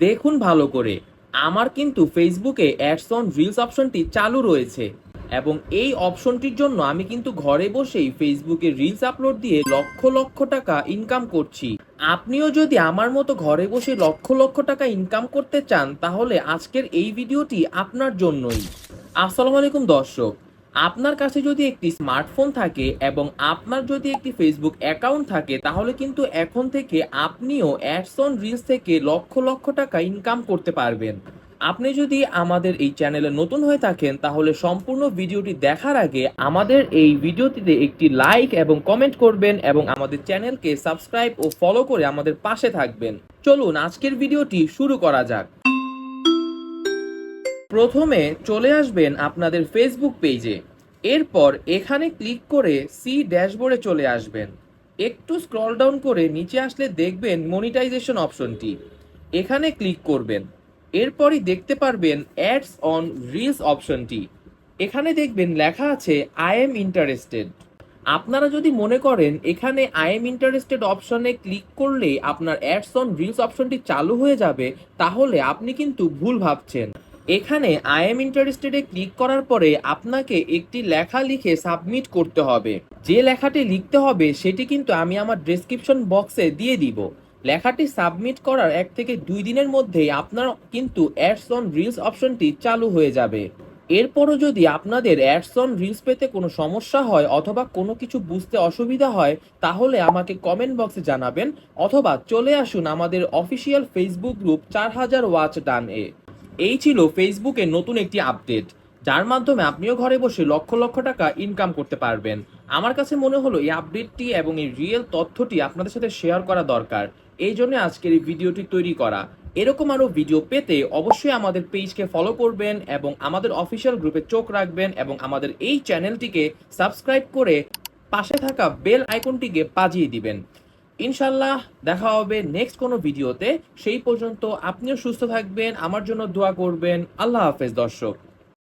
দেখুন ভালো করে। আমার কিন্তু ফেসবুকে অ্যাডস অন রিলস অপশনটি চালু রয়েছে। এবং এই অপশনটির জন্য আমি কিন্তু ঘরে বসেই ফেসবুকে রিলস আপলোড দিয়ে লক্ষ লক্ষ টাকা ইনকাম করছি। আপনিও যদি আমার মতো ঘরে বসে লক্ষ লক্ষ টাকা ইনকাম করতে চান, তাহলে আজকের এই ভিডিওটি আপনার জন্যই। আসসালামু আলাইকুম দর্শক। আপনার কাছে যদি একটি স্মার্টফোন থাকে এবং আপনার যদি একটি ফেসবুক অ্যাকাউন্ট থাকে, তাহলে কিন্তু এখন থেকে আপনিও অ্যাডস অন রিলস থেকে লক্ষ লক্ষ টাকা ইনকাম করতে পারবেন। আপনি যদি আমাদের এই চ্যানেলে নতুন হয়ে থাকেন, তাহলে সম্পূর্ণ ভিডিওটি দেখার আগে আমাদের এই ভিডিওটিতে একটি লাইক এবং কমেন্ট করবেন এবং আমাদের চ্যানেলকে সাবস্ক্রাইব ও ফলো করে আমাদের পাশে থাকবেন। চলুন, আজকের ভিডিওটি শুরু করা যাক। প্রথমে চলে আসবেন আপনাদের ফেসবুক পেজে এরপর এখানে ক্লিক করে সি ড্যাশবোর্ডে চলে আসবেন। একটু স্ক্রল ডাউন করে নিচে আসলে দেখবেন মনিটাইজেশন অপশনটি। এখানে ক্লিক করবেন। এরপরই দেখতে পারবেন অ্যাডস অন রিলস অপশনটি। এখানে দেখবেন লেখা আছে আই এম ইন্টারেস্টেড আপনারা যদি মনে করেন এখানে আই এম ইন্টারেস্টেড অপশনে ক্লিক করলেই আপনার অ্যাডস অন রিলস অপশনটি চালু হয়ে যাবে, তাহলে আপনি কিন্তু ভুল ভাবছেন। এখানে আই এম ইন্টারেস্টেডে ক্লিক করার পরে আপনাকে একটি লেখা লিখে সাবমিট করতে হবে। যে লেখাটি লিখতে হবে, সেটি কিন্তু আমি আমার ডেসক্রিপশন বক্সে দিয়ে দিব। লেখাটি সাবমিট করার এক থেকে দুই দিনের মধ্যেই আপনার কিন্তু অ্যাডস অন রিলস অপশনটি চালু হয়ে যাবে। এরপরও যদি আপনাদের অ্যাডস অন রিলস পেতে কোনো সমস্যা হয় অথবা কোনো কিছু বুঝতে অসুবিধা হয়, তাহলে আমাকে কমেন্ট বক্সে জানাবেন অথবা চলে আসুন আমাদের অফিসিয়াল ফেসবুক গ্রুপ চার হাজার ওয়াচ ডান এ। এই ছিল ফেসবুকের নতুন একটি আপডেট যার মাধ্যমে আপনিও ঘরে বসে লক্ষ লক্ষ টাকা ইনকাম করতে পারবেন। আমার কাছে মনে হলো এই আপডেটটি এবং এই রিয়েল তথ্যটি আপনাদের সাথে শেয়ার করা দরকার। এই জন্য আজকের এই ভিডিওটি তৈরি করা। এরকম আরও ভিডিও পেতে অবশ্যই আমাদের পেজকে ফলো করবেন এবং আমাদের অফিসিয়াল গ্রুপে চোখ রাখবেন এবং আমাদের এই চ্যানেলটিকে সাবস্ক্রাইব করে পাশে থাকা বেল আইকনটিকে বাজিয়ে দিবেন। ইনশাল্লাহ দেখা হবে নেক্সট কোনো ভিডিওতে। সেই পর্যন্ত আপনিও সুস্থ থাকবেন, আমার জন্য দোয়া করবেন। আল্লাহ হাফেজ দর্শক।